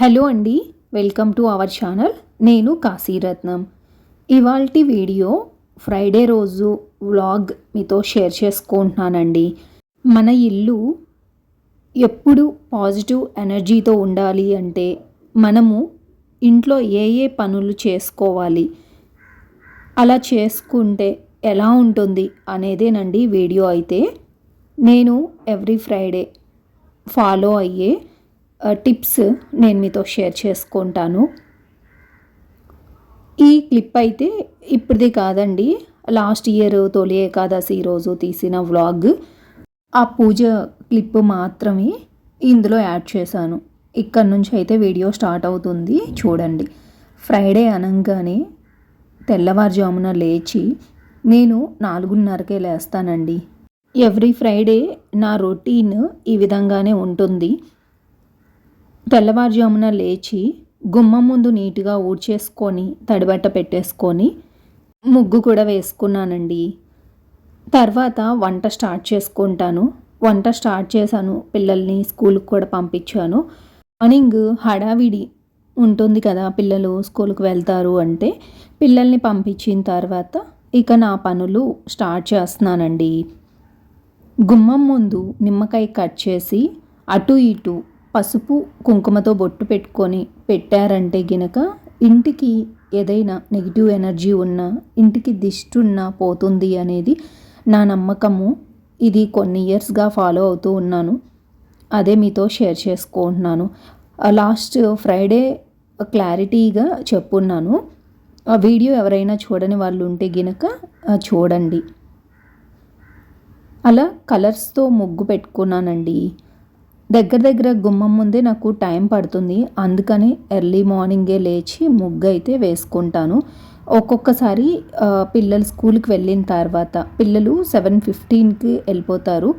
Hello అండి welcome to our channel. నేను కాశీరత్నం ఇవాల్టి వీడియో ఫ్రైడే రోజు వ్లాగ్ మీతో షేర్ చేసుకుంటున్నానండి. మన ఇల్లు ఎప్పుడు పాజిటివ్ ఎనర్జీతో ఉండాలి అంటే మనము ఇంట్లో ఏ ఏ పనులు చేసుకోవాలి అలా చేసుకుంటే ఎలా ఉంటుంది అనేదేనండి వీడియో అయితే. నేను ఎవ్రీ ఫ్రైడే ఫాలో అయ్యే టిప్స్ నేను మీతో షేర్ చేసుకుంటాను. ఈ క్లిప్ అయితే ఇప్పుడుది కాదండి లాస్ట్ ఇయర్ తొలి ఏకాదశి రోజు తీసిన వ్లాగ్. ఆ పూజ క్లిప్ మాత్రమే ఇందులో యాడ్ చేశాను. ఇక్కడ నుంచి అయితే వీడియో స్టార్ట్ అవుతుంది చూడండి. ఫ్రైడే అనగానే తెల్లవారుజామున లేచి నేను నాలుగున్నరకే లేస్తానండి. ఎవ్రీ ఫ్రైడే నా రొటీన్ ఈ విధంగానే ఉంటుంది. తెల్లవారుజామున లేచి గుమ్మం ముందు నీట్గా ఊడ్చేసుకొని తడిబట్ట పెట్టేసుకొని ముగ్గు కూడా వేసుకున్నానండి. తర్వాత వంట స్టార్ట్ చేసుకుంటాను. వంట స్టార్ట్ చేశాను. పిల్లల్ని స్కూల్కి కూడా పంపించాను. మార్నింగ్ హడావిడి ఉంటుంది కదా పిల్లలు స్కూల్కి వెళ్తారు అంటే పిల్లల్ని పంపించిన తర్వాత ఇక నా పనులు స్టార్ట్ చేస్తున్నానండి. గుమ్మం ముందు నిమ్మకాయ కట్ చేసి అటు ఇటు పసుపు కుంకుమతో బొట్టు పెట్టుకొని పెట్టారంటే గినక ఇంటికి ఏదైనా నెగిటివ్ ఎనర్జీ ఉన్నా ఇంటికి దిష్టి ఉన్నా పోతుంది అనేది నా నమ్మకము. ఇది కొన్ని ఇయర్స్గా ఫాలో అవుతూ ఉన్నాను. అదే మీతో షేర్ చేసుకుంటున్నాను. లాస్ట్ ఫ్రైడే క్లారిటీగా చెప్పున్నాను. ఆ వీడియో ఎవరైనా చూడని వాళ్ళు ఉంటే గినక చూడండి. అలా కలర్స్తో ముగ్గు పెట్టుకున్నానండి. దగ్గర దగ్గర గుమ్మం ముందే నాకు టైం పడుతుంది. అందుకని ఎర్లీ మార్నింగే లేచి ముగ్గు అయితే వేసుకుంటాను. ఒక్కొక్కసారి పిల్లలు స్కూల్కి వెళ్ళిన తర్వాత పిల్లలు సెవెన్ ఫిఫ్టీన్కి వెళ్ళిపోతారు.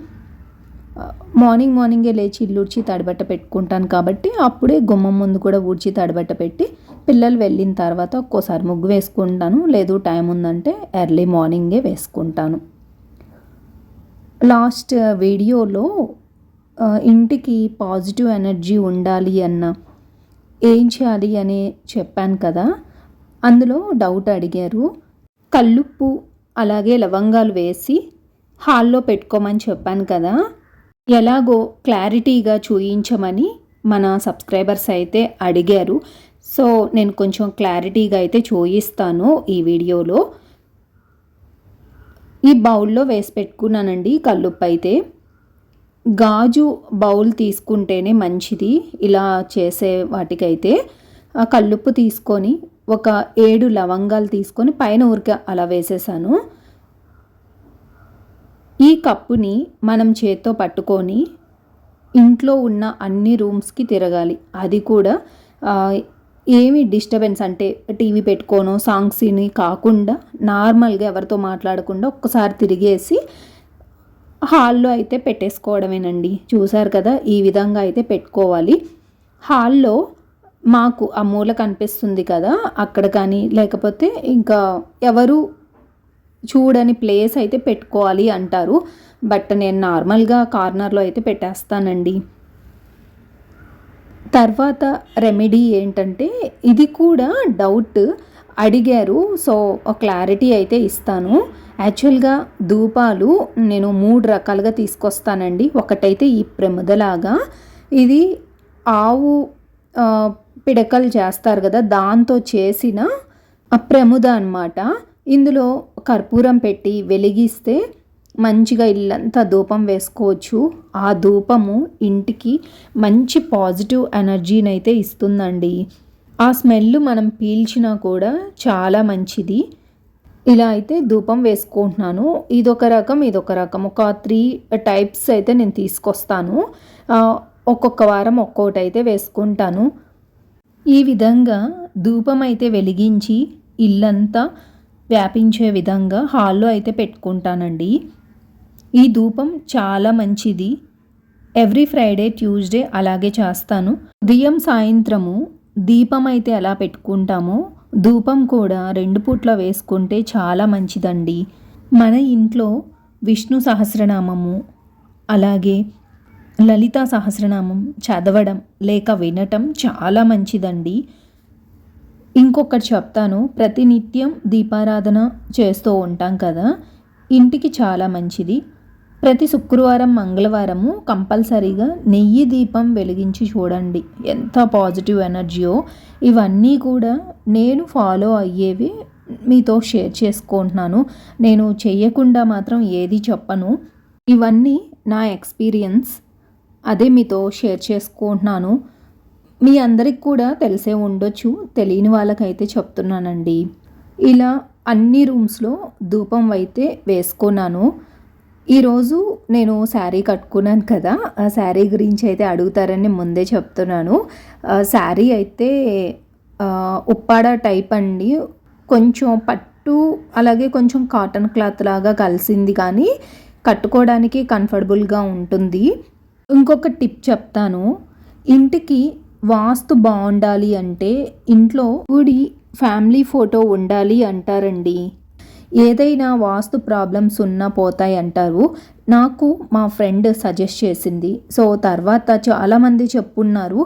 మార్నింగ్ మార్నింగే లేచి ఇల్లు ఊడ్చి తడిబట్ట పెట్టుకుంటాను కాబట్టి అప్పుడే గుమ్మం ముందు కూడా ఊడ్చి తడిబట్ట పెట్టి పిల్లలు వెళ్ళిన తర్వాత ఒక్కోసారి ముగ్గు వేసుకుంటాను. లేదు టైం ఉందంటే ఎర్లీ మార్నింగే వేసుకుంటాను. లాస్ట్ వీడియోలో ఇంటికి పాజిటివ్ ఎనర్జీ ఉండాలి అన్న ఏం చేయాలి అని చెప్పాను కదా. అందులో డౌట్ అడిగారు. కల్లుప్పు అలాగే లవంగాలు వేసి హాల్లో పెట్టుకోమని చెప్పాను కదా. ఎలాగో క్లారిటీగా చూయించమని మన సబ్స్క్రైబర్స్ అయితే అడిగారు. సో నేను కొంచెం క్లారిటీగా అయితే చూయిస్తాను ఈ వీడియోలో. ఈ బౌల్లో వేసి పెట్టుకున్నానండి కల్లుప్పు అయితే. గాజు బౌల్ తీసుకుంటేనే మంచిది. ఇలా చేసే వాటికైతే కల్లుప్పు తీసుకొని ఒక ఏడు లవంగాలు తీసుకొని పైన ఊరిక అలా వేసేసాను. ఈ కప్పుని మనం చేత్తో పట్టుకొని ఇంట్లో ఉన్న అన్ని రూమ్స్కి తిరగాలి. అది కూడా ఏమి డిస్టర్బెన్స్ అంటే టీవీ పెట్టుకోనో సాంగ్స్ని కాకుండా నార్మల్గా ఎవరితో మాట్లాడకుండా ఒక్కసారి తిరిగేసి హాల్లో అయితే పెట్టేసుకోవడమేనండి. చూసారు కదా ఈ విధంగా అయితే పెట్టుకోవాలి. హాల్లో మాకు ఆ మూల కనిపిస్తుంది కదా అక్కడ కానీ లేకపోతే ఇంకా ఎవరు చూడని ప్లేస్ అయితే పెట్టుకోవాలి అంటారు. బట్ నేను నార్మల్గా కార్నర్లో అయితే పెట్టేస్తానండి. తర్వాత రెమెడీ ఏంటంటే ఇది కూడా డౌట్ అడిగారు. సో క్లారిటీ అయితే ఇస్తాను. యాక్చువల్గా ధూపాలు నేను మూడు రకాలుగా తీసుకొస్తానండి. ఒకటైతే ఈ ప్రమదలాగా. ఇది ఆవు పిడకలు చేస్తారు కదా దాంతో చేసిన ప్రముద అనమాట ఇందులో కర్పూరం పెట్టి వెలిగిస్తే మంచిగా ఇల్లంతా ధూపం వేసుకోవచ్చు. ఆ ధూపము ఇంటికి మంచి పాజిటివ్ ఎనర్జీని అయితే ఇస్తుందండి. ఆ స్మెల్ మనం పీల్చినా కూడా చాలా మంచిది. ఇలా అయితే ధూపం వేసుకుంటున్నాను. ఇదొక రకం ఇదొక రకం. ఒక త్రీ టైప్స్ అయితే నేను తీసుకొస్తాను. ఒక్కొక్క వారం ఒక్కొక్కటి అయితే వేసుకుంటాను. ఈ విధంగా ధూపం అయితే వెలిగించి ఇల్లంతా వ్యాపించే విధంగా హాల్లో అయితే పెట్టుకుంటానండి. ఈ ధూపం చాలా మంచిది. ఎవ్రీ ఫ్రైడే ట్యూస్డే అలాగే చేస్తాను. ఉదయం సాయంత్రము దీపం అయితే ఎలా పెట్టుకుంటామో ధూపం కూడా రెండు పూట్ల వేసుకుంటే చాలా మంచిదండి. మన ఇంట్లో విష్ణు సహస్రనామము అలాగే లలితా సహస్రనామం చదవడం లేక వినటం చాలా మంచిదండి. ఇంకొకటి చెప్తాను ప్రతినిత్యం దీపారాధన చేస్తూ ఉంటాం కదా ఇంటికి చాలా మంచిది. ప్రతి శుక్రవారం మంగళవారము కంపల్సరీగా నెయ్యి దీపం వెలిగించి చూడండి. ఎంత పాజిటివ్ ఎనర్జీయో ఇవన్నీ కూడా నేను ఫాలో అయ్యేవి మీతో షేర్ చేసుకుంటున్నాను. నేను చేయకుండా మాత్రం ఏది చెప్పను. ఇవన్నీ నా ఎక్స్పీరియన్స్ అదే మీతో షేర్ చేసుకుంటున్నాను. మీ అందరికి కూడా తెలిసే ఉండొచ్చు. తెలియని వాళ్ళకైతే చెప్తున్నానండి. ఇలా అన్ని రూమ్స్లో ధూపం అయితే వేసుకున్నాను. ఈరోజు నేను శారీ కట్టుకున్నాను కదా ఆ శారీ గురించి అయితే అడుగుతారని ముందే చెప్తున్నాను. శారీ అయితే ఉప్పాడ టైప్ అండి. కొంచెం పట్టు అలాగే కొంచెం కాటన్ క్లాత్ లాగా కలిసింది కానీ కట్టుకోవడానికి కంఫర్టబుల్గా ఉంటుంది. ఇంకొక టిప్ చెప్తాను. ఇంటికి వాస్తు బాగుండాలి అంటే ఇంట్లో గుడి ఫ్యామిలీ ఫోటో ఉండాలి అంటారండి. ఏదైనా వాస్తు ప్రాబ్లమ్స్ ఉన్నా పోతాయి అంటారు. నాకు మా ఫ్రెండ్ సజెస్ట్ చేసింది. సో తర్వాత చాలామంది చెప్పున్నారు.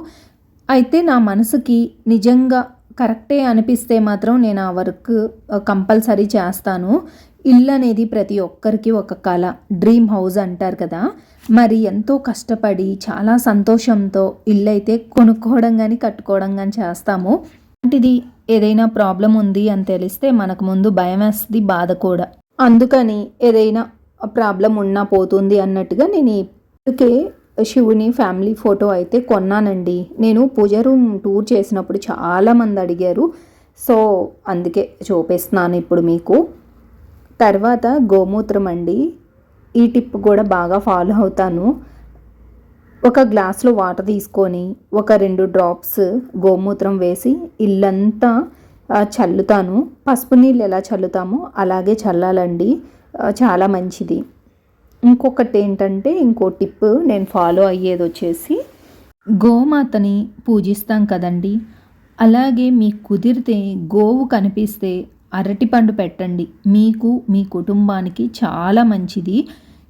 అయితే నా మనసుకి నిజంగా కరెక్టే అనిపిస్తే మాత్రం నేను ఆ వర్క్ కంపల్సరీ చేస్తాను. ఇల్లు అనేది ప్రతి ఒక్కరికి ఒక కళ. డ్రీమ్ హౌస్ అంటారు కదా. మరి ఎంతో కష్టపడి చాలా సంతోషంతో ఇల్లు అయితే కొనుక్కోవడం కానీ కట్టుకోవడం కానీ చేస్తాము. అలాంటిది ఏదైనా ప్రాబ్లం ఉంది అని తెలిస్తే మనకు ముందు భయం వేస్తుంది బాధ కూడా. అందుకని ఏదైనా ప్రాబ్లం ఉన్నా పోతుంది అన్నట్టుగా నేను ఇప్పటికే శివుని ఫ్యామిలీ ఫోటో అయితే కొన్నానండి. నేను పూజ రూమ్ టూర్ చేసినప్పుడు చాలామంది అడిగారు. సో అందుకే చూపిస్తున్నాను ఇప్పుడు మీకు. తర్వాత గోమూత్రం అండి. ఈ టిప్ కూడా బాగా ఫాలో అవుతాను. ఒక గ్లాస్లో వాటర్ తీసుకొని ఒక రెండు డ్రాప్స్ గోమూత్రం వేసి ఇల్లంతా చల్లుతాను. పసుపు నీళ్ళు ఎలా చల్లుతామో అలాగే చల్లాలండి. చాలా మంచిది. ఇంకొకటి ఏంటంటే ఇంకో టిప్ నేను ఫాలో అయ్యేది వచ్చేసి గోమాతని పూజిస్తాం కదండి. అలాగే మీకు కుదిరితే గోవు కనిపిస్తే అరటిపండు పెట్టండి. మీకు మీ కుటుంబానికి చాలా మంచిది.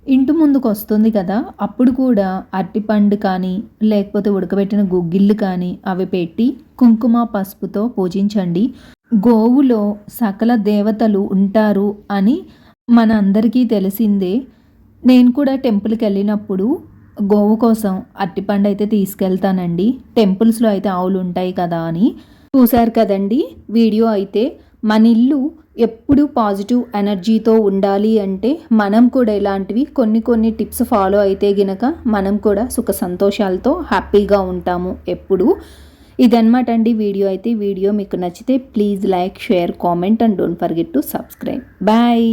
ఇంటి ముందుకు వస్తుంది కదా అప్పుడు కూడా అరటిపండు కానీ లేకపోతే ఉడకబెట్టిన గుగ్గిళ్ళు కానీ అవి పెట్టి కుంకుమ పసుపుతో పూజించండి. గోవులో సకల దేవతలు ఉంటారు అని మన అందరికీ తెలిసిందే. నేను కూడా టెంపుల్కి వెళ్ళినప్పుడు గోవు కోసం అరటిపండు అయితే తీసుకెళ్తానండి. టెంపుల్స్లో అయితే ఆవులు ఉంటాయి కదా అని చూశారు కదండి. వీడియో అయితే మన ఇల్లు ఎప్పుడు పాజిటివ్ ఎనర్జీతో ఉండాలి అంటే మనం కూడా ఇలాంటివి కొన్ని కొన్ని టిప్స్ ఫాలో అయితే గినక మనం కూడా సుఖ సంతోషాలతో హ్యాపీగా ఉంటాము ఎప్పుడు. ఇదనమాట అండి వీడియో అయితే. వీడియో మీకు నచ్చితే please like share comment and don't forget to subscribe. Bye.